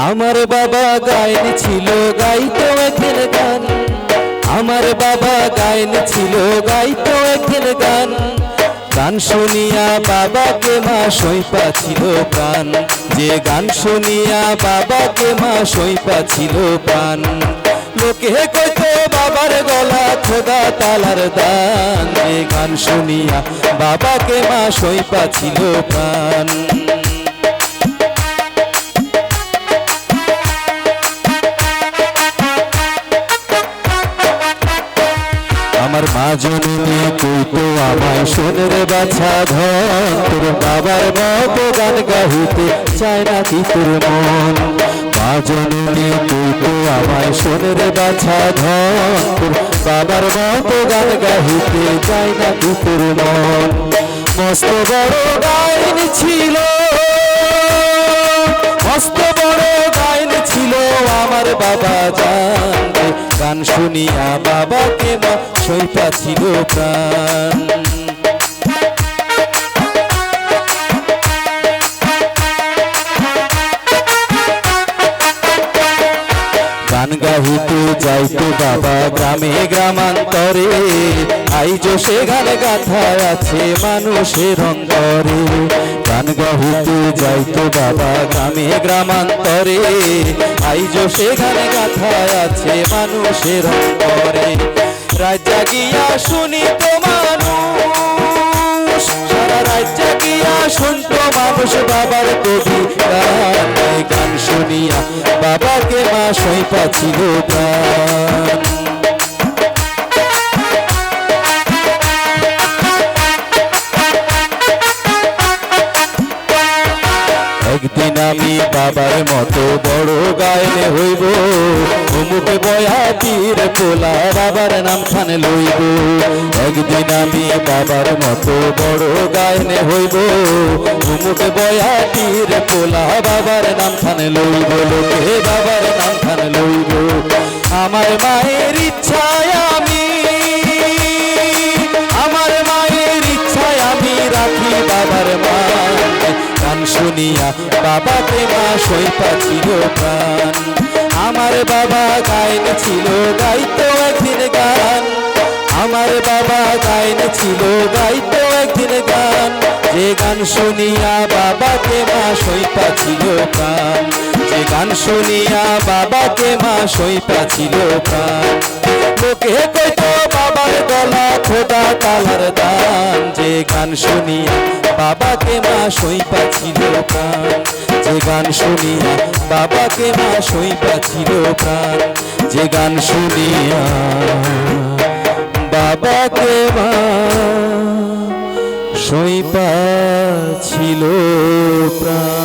আমার বাবা গায়ন ছিল, গাইতো একদিন গান। আমার বাবা গায়ন ছিল, গাইতো একদিন গান। গান শুনিয়া বাবাকে মা সইপা ছিল প্রাণ। যে গান শুনিয়া বাবাকে মা সইপা ছিল প্রাণ। লোকে কইতো, বাবার গলা খোদা তালার দান। যে গান শুনিয়া বাবাকে মা সইপা ছিল প্রাণ। আমার মা জননী কইতো আমায় সোনের বাছা ধন। তোর বাবার মতো গান গাহিতে চায় না কি তোর মন? মা জননী কইতো আমায় সোনের বাছা ধন। তোর বাবার মতো গান গাহিতে চায় না কি তোর মন? মস্ত বড় গাইন ছিল। মস্ত বড় গাইন ছিল আমার বাবা জানবে গান শুনিয়া বাবাকে মা সইতা ছিল প্রাণ। গান গাহিতে যাইতো বাবা গ্রামে গ্রামান্তরে, আইজ সে গান গাথা আছে মানুষের অন্তরে। গান গাহিতে যাইতো বাবা গ্রামে গ্রামান্তরে। আইজ সে গান গাথা আছে মানুষের অন্তরে। রাজা গিয়া শুনি তো মানুষ, সারা রাজ্য গিয়া শুনতো মানুষ। বাবার কবি গান শুনিয়া বাবাকে মা সইপা ছিল প্রাণ। একদিন আমি বাবার মতো বড় গায়নে হইব। মুখে বয়াতির পোলা বাবার নাম খান লইব। একদিন আমি বাবার মতো বড় গায়নে হইব। মুখে বয়াতির পোলা বাবার নাম খান লইব। লোকে বাবার শুনিয়া বাবাকে মা সইপা ছিল প্রাণ আমার বাবা গাইন ছিল গাইতো একদিন গান। আমার বাবা গাইন ছিল গাইতো একদিন গান। যে গান শুনিয়া বাবাকে মা সইপা ছিল প্রাণ যে গান শুনিয়া বাবাকে মা সইপা ছিল প্রাণ লোকে কইতো গলা খোদা তালার দান। যে গান শুনিয়া বাবাকে মা সইপা ছিল প্রাণ। যে গান শুনিয়া বাবাকে মা সইপা ছিল প্রাণ। যে গান শুনিয়া বাবাকে মা সইপা ছিল প্রাণ।